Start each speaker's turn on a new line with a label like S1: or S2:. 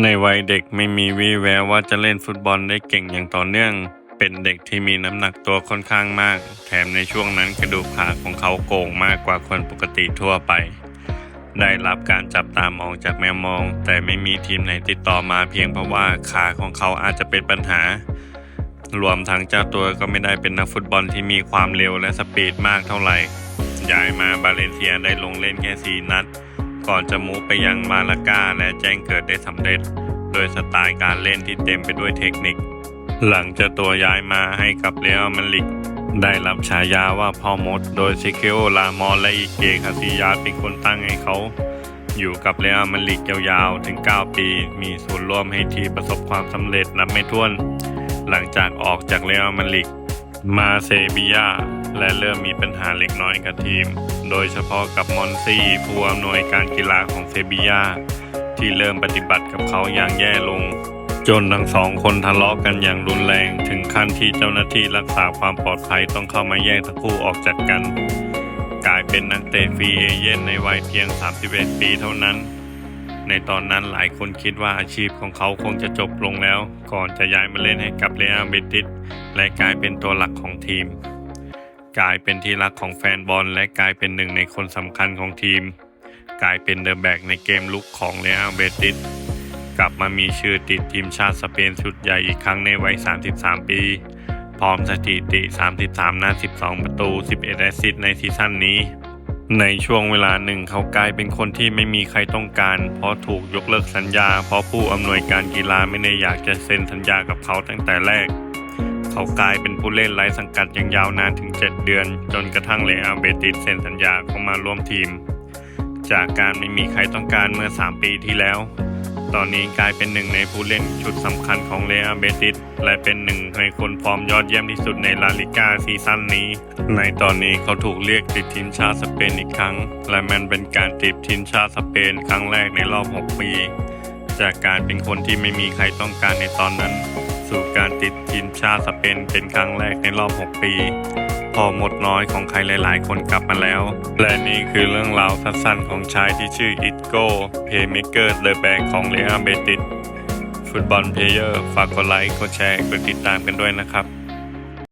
S1: ในวัยเด็กไม่มีวี่แววว่าจะเล่นฟุตบอลได้เก่งอย่างต่อเนื่อง เป็นเด็กที่มีน้ำหนักตัวค่อนข้างมาก แถมในช่วงนั้นกระดูกขาของเขาโก่งมากกว่าคนปกติทั่วไป ได้รับการจับตามองจากแมวมอง แต่ไม่มีทีมไหนติดต่อมาเพียงเพราะว่าขาของเขาอาจจะเป็นปัญหา รวมทั้งเจ้าตัวก็ไม่ได้เป็นนักฟุตบอลที่มีความเร็วและสปีดมากเท่าไหร่ ย้ายมาบาเลนเซียได้ลงเล่นแค่4นัด ก่อนจะมูไปยังมาลากาและแจ้งเกิดได้สำเร็จ โดยสไตล์การเล่นที่เต็มไปด้วยเทคนิค หลังจ้าตัวย้ายมาให้กับเรอัลมาดริดได้รับฉายาว่าพ่อมด โดยซิเคโอลามอนและอีเกคาซิยาเป็นคนตั้งให้เขา อยู่กับเรอัลมาดริดยาวๆถึง 9 ปี มีส่วนร่วมให้ทีประสบความสำเร็จนับไม่ถ้วน หลังจากออกจากเรอัลมาดริดมาเซบียา และเริ่มมีปัญหาเล็กน้อยกับทีม โดยเฉพาะกับมอนซี่ผู้อำนวยการกีฬาของเซบียาที่เริ่มปฏิบัติกับเขาอย่างแย่ลง จนทั้งสองคนทะเลาะกันอย่างรุนแรง ถึงขั้นที่เจ้าหน้าที่รักษาความปลอดภัยต้องเข้ามาแยกทั้งคู่ออกจากกัน กลายเป็นนักเตะฟรีเอเย่นในวัยเพียง 31 ปีเท่านั้นในตอนนั้นหลายคนคิดว่าอาชีพของเขาคงจะจบลงแล้ว ก่อนจะย้ายมาเล่นให้กับเรอัลเบติสและกลายเป็นตัวหลักของทีม กลายเป็นที่รักของแฟนบอล และกลายเป็นหนึ่งในคนสำคัญของทีม กลายเป็นเดอะแบกในเกมลุกของเรอัลเบติสกลับมามีชื่อติดทีมชาติสเปนชุดใหญ่อีกครั้งในวัย 33 ปี พร้อมสถิติ 33 นัด 12 ประตู 11 แอสซิสต์ในซีซั่นนี้ ในช่วงเวลาหนึ่งเขากลายเป็นคนที่ไม่มีใครต้องการ เพราะถูกยกเลิกสัญญา เพราะผู้อำนวยการกีฬาไม่ได้อยากจะเซ็นสัญญากับเขาตั้งแต่แรก เขากลายเป็นผู้เล่นไร้สังกัดอย่างยาวนานถึง 7 เดือน จนกระทั่งเลอาเบติสเซ็นสัญญาเข้ามาร่วมทีม จากการไม่มีใครต้องการเมื่อ 3 ปีที่แล้ว ตอนนี้กลายเป็นหนึ่งในผู้เล่นชุดสำคัญของเรอัลเบติสและเป็นหนึ่งในคนฟอร์มยอดเยี่ยมที่สุดในลาลิกาซีซั่นนี้ ในตอนนี้เขาถูกเรียกติดทีมชาติสเปนอีกครั้ง และมันเป็นการติดทีมชาติสเปนครั้งแรกในรอบ 6 ปี จากการเป็นคนที่ไม่มีใครต้องการในตอนนั้น สู่การติดทีมชาติสเปนเป็นครั้งแรกในรอบ 6 ปี พอหมดน้อยของใครหลาย ๆ คนกลับมาแล้ว และนี่คือเรื่องราวสั้นๆของชายที่ชื่ออิตโก้เพย์เมเกอร์เดอะแบงของเลอาเบติสฟุตบอลเพลเยอร์ ฝากกดไลค์กดแชร์กดติดตามกันด้วยนะครับ